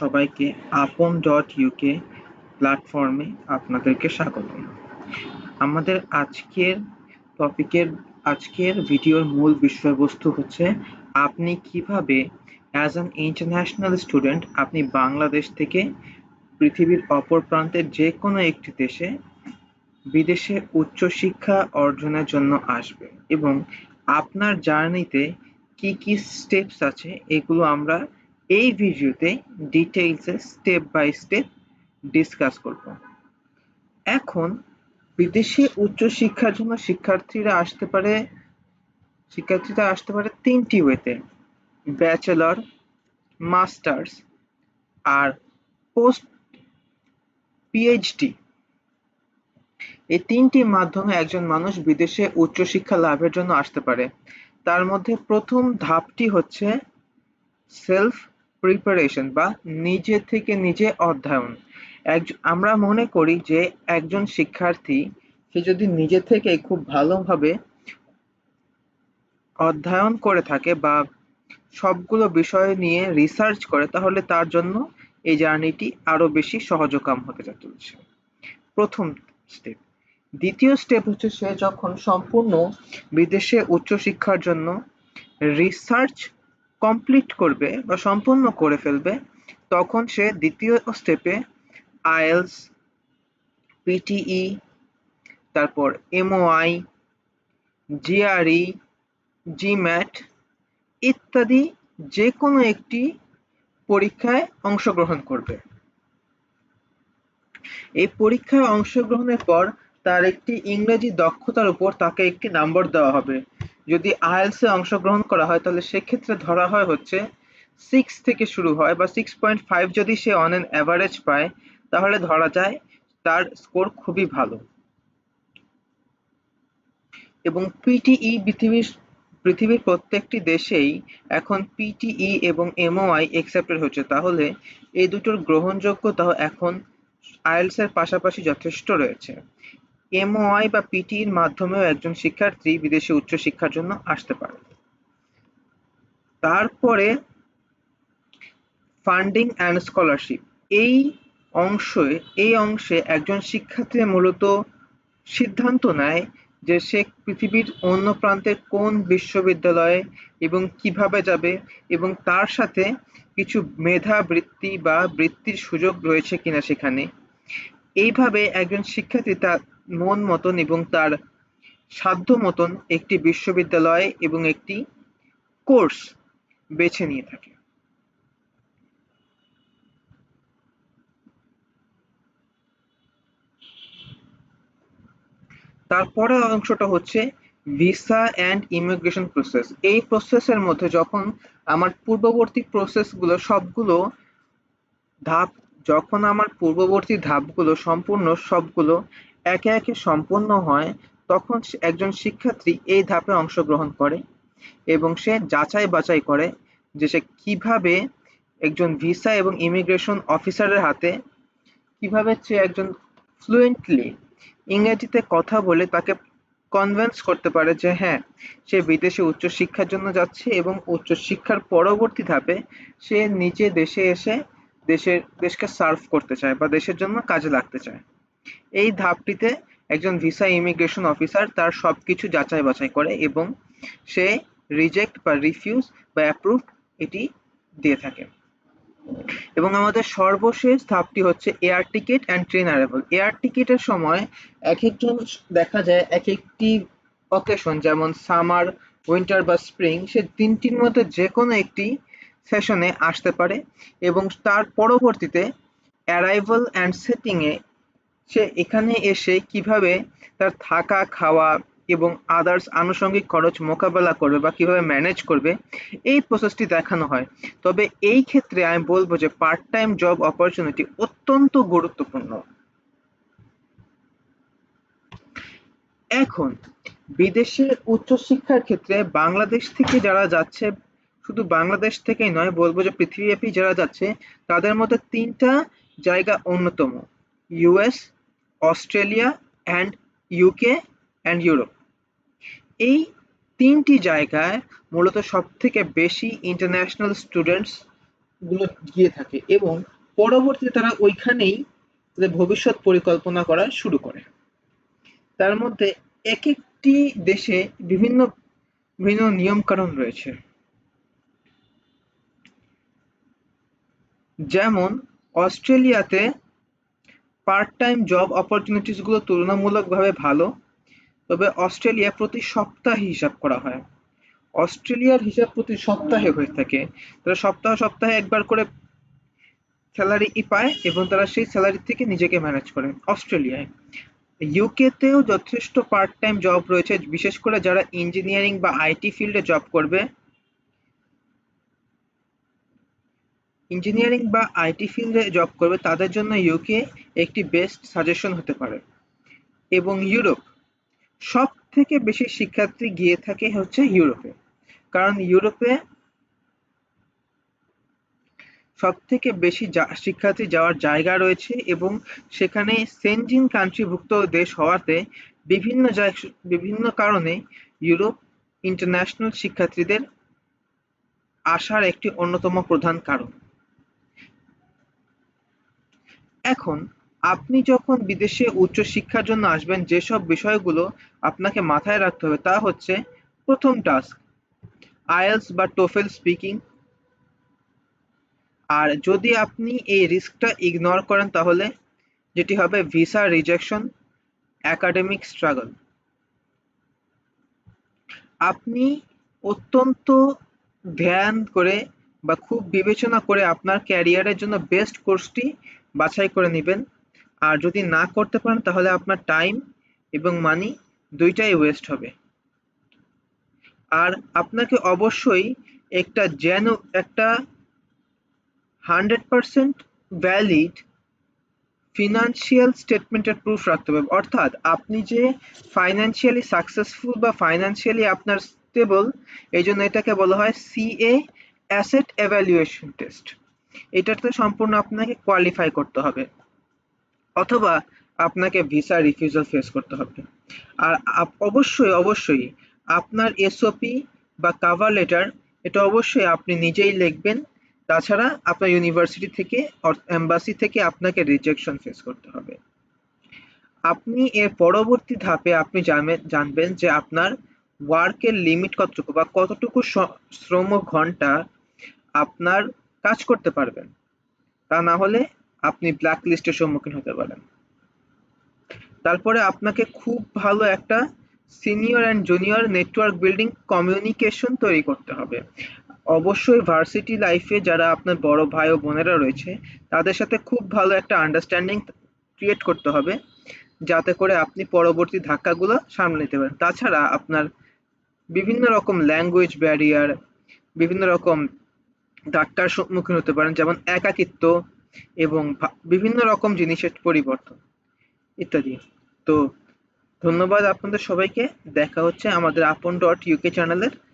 সবাইকে আপন dot UK প্ল্যাটফর্মে আপনাদেরকে স্বাগত আমাদের আজকের টপিকের আজকের ভিডিওর মূল বিষয়বস্তু হচ্ছে, আপনি কীভাবে অ্যাজ অ্যান ইন্টারন্যাশনাল স্টুডেন্ট আপনি বাংলাদেশ থেকে পৃথিবীর অপর প্রান্তের যে কোনো একটি দেশে বিদেশে উচ্চশিক্ষা অর্জনের জন্য আসবে এবং আপনার জার্নিতে কি কি স্টেপস আছে, এগুলো আমরা এই ভিডিওতে ডিটেইলসে স্টেপ বাই স্টেপ ডিসকাস করব। এখন বিদেশে উচ্চশিক্ষার জন্য শিক্ষার্থীরা আসতে পারে, শিক্ষার্থীরা আসতে পারে তিনটি ওয়েতে ব্যাচেলর মাস্টার্স আর পোস্ট পিএইচডি এই তিনটি মাধ্যমে একজন মানুষ বিদেশে উচ্চশিক্ষা লাভের জন্য আসতে পারে। তার মধ্যে প্রথম ধাপটি হচ্ছে সেলফ প্রিপারেশন বা নিজে থেকে নিজে অধ্যয়ন। আমরা মনে করি যে একজন শিক্ষার্থী, সে যদি নিজে থেকে খুব ভালোভাবে অধ্যয়ন করে থাকে বা সবগুলো বিষয় নিয়ে রিসার্চ করে, তাহলে তার জন্য এই জার্নিটি আরও বেশি সহজকাম হতে চলেছে। প্রথম স্টেপ দ্বিতীয় স্টেপ হচ্ছে সে যখন সম্পূর্ণ বিদেশে উচ্চশিক্ষার জন্য রিসার্চ কমপ্লিট করবে বা সম্পূর্ণ করে ফেলবে, তখন সে দ্বিতীয় স্টেপে আইএলস পিটিই তারপর এমওআই জিআরই জিম্যাট ইত্যাদি যে কোনো একটি পরীক্ষায় অংশগ্রহণ করবে। এই পরীক্ষায় অংশগ্রহণের পর তার একটি ইংরেজি দক্ষতার উপর তাকে একটি নাম্বার দেওয়া হবে। যদি আইএলস অংশগ্রহণ করা হয়, তাহলে সেক্ষেত্রে ধরা হয় হচ্ছে সিক্স থেকে শুরু হয় বা সিক্স পয়েন্ট ফাইভ যদি সে অন এন অ্যাভারেজ পায়, তাহলে ধরা যায় তার স্কোর খুবই ভালো। এবং পিটিই পৃথিবীর পৃথিবীর প্রত্যেকটি দেশেই এখন পিটিই এবং এমওআই একসেপ্টেড হচ্ছে। তাহলে এই দুটোর গ্রহণযোগ্যতা এখন আইএলস এর পাশাপাশি যথেষ্ট রয়েছে। এমওআই বা পিটির মাধ্যমেও একজন শিক্ষার্থী বিদেশে উচ্চশিক্ষার জন্য আসতে পারে। তারপরে ফান্ডিং অ্যান্ড স্কলারশিপ এই অংশে এই অংশে একজন শিক্ষার্থী মূলত সিদ্ধান্ত নেয় যে সে পৃথিবীর অন্য প্রান্তে কোন বিশ্ববিদ্যালয়ে এবং কীভাবে যাবে এবং তার সাথে কিছু মেধা বৃত্তি বা বৃত্তির সুযোগ রয়েছে কিনা সেখানে। এইভাবে একজন শিক্ষার্থী তার মন মতন এবং তার সাধ্য মতন একটি বিশ্ববিদ্যালয় এবং একটি কোর্স বেছে নিয়ে থাকে। তারপরে অংশটা হচ্ছে ভিসা অ্যান্ড ইমিগ্রেশন প্রসেস। এই প্রসেসের মধ্যে যখন আমার পূর্ববর্তী প্রসেসগুলো সবগুলো ধাপ, যখন আমার পূর্ববর্তী ধাপগুলো সম্পূর্ণ সবগুলো একে একে সম্পন্ন হয়, তখন একজন শিক্ষার্থী এই ধাপে অংশগ্রহণ করে এবং সে যাচাই বাছাই করে যে সে কীভাবে একজন ভিসা এবং ইমিগ্রেশন অফিসারের হাতে, কীভাবে সে একজন ফ্লুয়েন্টলি ইংরেজিতে কথা বলে তাকে কনভেন্স করতে পারে যে হ্যাঁ সে বিদেশে উচ্চশিক্ষার জন্য যাচ্ছে এবং উচ্চশিক্ষার পরবর্তী ধাপে সে নিজে দেশে এসে দেশের, দেশকে সার্ভ করতে চায় বা দেশের জন্য কাজে লাগতে চায়। এই ধাপটিতে একজন ভিসা ইমিগ্রেশন অফিসার তার সবকিছু যাচাই বাছাই করে এবং সে রিজেক্ট বা রিফিউজ বা অ্যাপ্রুভ এটি দিয়ে থাকে। এবং আমাদের সর্বশেষ ধাপটি হচ্ছে air ticket and train arrival. Air টিকিটের সময় এক একজন দেখা যায় এক একটি অকেশন যেমন সামার, উইন্টার বা স্প্রিং, সে তিনটির মধ্যে যে কোনো একটি সেশনে আসতে পারে এবং তার পরবর্তীতে অ্যারাইভাল অ্যান্ড সেটিংয়ে সে এখানে এসে কীভাবে তার থাকা, খাওয়া এবং আদার্স আনুষঙ্গিক খরচ মোকাবেলা করবে বা কীভাবে ম্যানেজ করবে, এই প্রসেসটি দেখানো হয়। তবে এই ক্ষেত্রে আমি বলব যে পার্ট টাইম জব অপরচুনিটি অত্যন্ত গুরুত্বপূর্ণ। এখন বিদেশে উচ্চশিক্ষার ক্ষেত্রে বাংলাদেশ থেকে যারা যাচ্ছে, শুধু বাংলাদেশ থেকেই নয়, বলব যে পৃথিবীব্যাপী যারা যাচ্ছে, তাদের মধ্যে তিনটা জায়গা অন্যতম। US Australia and UK and Europe এই তিনটি জায়গায় মূলত সব থেকে বেশি ইন্টারন্যাশনাল স্টুডেন্টসগুলো গিয়ে থাকে এবং পরবর্তীতে তারা ওইখানেই তাদের ভবিষ্যৎ পরিকল্পনা করা শুরু করে। তার মধ্যে এক একটি দেশে বিভিন্ন বিভিন্ন নিয়ম কানুন রয়েছে। যেমন অস্ট্রেলিয়াতে পার্ট টাইম জব অপরচুনিটিসগুলো তুলনামূলকভাবে ভালো, তবে অস্ট্রেলিয়া প্রতি সপ্তাহে হিসাব করা হয়। অস্ট্রেলিয়ার হিসাব প্রতি সপ্তাহে হয়ে থাকে। তারা সপ্তাহ সপ্তাহে একবার করে স্যালারি পায় এবং তারা সেই স্যালারি থেকে নিজেকে ম্যানেজ করে অস্ট্রেলিয়ায়। ইউকেতেও যথেষ্ট পার্ট টাইম জব রয়েছে, বিশেষ করে যারা ইঞ্জিনিয়ারিং বা আইটি ফিল্ডে জব করবে। ইঞ্জিনিয়ারিং বা আইটি ফিল্ডে জব করবে, তাদের জন্য ইউকে একটি বেস্ট সাজেশন হতে পারে। এবং ইউরোপ সব থেকে বেশি শিক্ষার্থী গিয়ে থাকে হচ্ছে ইউরোপে। কারণ ইউরোপে সব থেকে বেশি শিক্ষার্থী যাওয়ার জায়গা রয়েছে এবং সেখানে সেনজিন কান্ট্রিভুক্ত দেশ হওয়াতে বিভিন্ন বিভিন্ন কারণে ইউরোপ ইন্টারন্যাশনাল শিক্ষার্থীদের আসার একটি অন্যতম প্রধান কারণ। এখন আপনি যখন বিদেশে উচ্চশিক্ষার জন্য আসবেন, যেসব বিষয়গুলো আপনাকে মাথায় রাখতে হবে তা হচ্ছে, প্রথম টাস্ক, আইএলস বা টোফেল স্পিকিং। আর যদি আপনি এই রিস্কটা ইগনোর করেন, তাহলে যেটি হবে ভিসা রিজেকশন, একাডেমিক স্ট্রাগল। আপনি অত্যন্ত ধ্যান করে বা খুব বিবেচনা করে আপনার ক্যারিয়ারের জন্য বেস্ট কোর্সটি বাছাই করে নেবেন। আর যদি না করতে পারেন, তাহলে আপনার টাইম এবং মানি দুইটাই ওয়েস্ট হবে। আর আপনাকে অবশ্যই একটা যেন, একটা হান্ড্রেড পারসেন্ট ভ্যালিড ফিনান্সিয়াল স্টেটমেন্টের প্রুফ রাখতে হবে। অর্থাৎ আপনি যে ফাইন্যান্সিয়ালি সাকসেসফুল বা ফাইন্যান্সিয়ালি আপনার স্টেবল এই জন্য এটাকে বলা হয় সিএ অ্যাসেট এভ্যালুয়েশন টেস্ট এটাতে সম্পূর্ণ আপনাকে কোয়ালিফাই করতে হবে। অথবা আপনাকে ভিসা রিফিউজাল ফেস করতে হবে। আর অবশ্যই অবশ্যই আপনার এসওপি বা কাভার লেটার এটা অবশ্যই আপনি নিজেই লিখবেন। তাছাড়া আপনার ইউনিভার্সিটি থেকে এম্বাসি থেকে আপনাকে রিজেকশন ফেস করতে হবে। আপনি এর পরবর্তী ধাপে আপনি জানবেন যে আপনার ওয়ার্কের লিমিট কতটুকু বা কতটুকু শ্রম ঘণ্টা আপনার কাজ করতে পারবেন। তা না হলে আপনি ব্ল্যাক লিস্টের সম্মুখীন হতে পারেন। তারপরে আপনাকে খুব ভালো একটা senior and junior network building communication তৈরি করতে হবে। অবশ্যই ভার্সিটি লাইফে যারা আপনার বড় ভাই ও বোনেরা রয়েছে, তাদের সাথে খুব ভালো একটা আন্ডারস্ট্যান্ডিং ক্রিয়েট করতে হবে, যাতে করে আপনি পরবর্তী ধাক্কাগুলো সামলে নিতে পারেন। তাছাড়া আপনার বিভিন্ন রকম ল্যাঙ্গুয়েজ ব্যারিয়ার বিভিন্ন রকম ধাক্কার সম্মুখীন হতে পারেন, যেমন একাকিত্ব এবং বিভিন্ন রকম জিনিসের পরিবর্তন, ইত্যাদি। তো ধন্যবাদ আপনাদের সবাইকে। দেখা হচ্ছে আমাদের আপন ডট ইউকে চ্যানেলের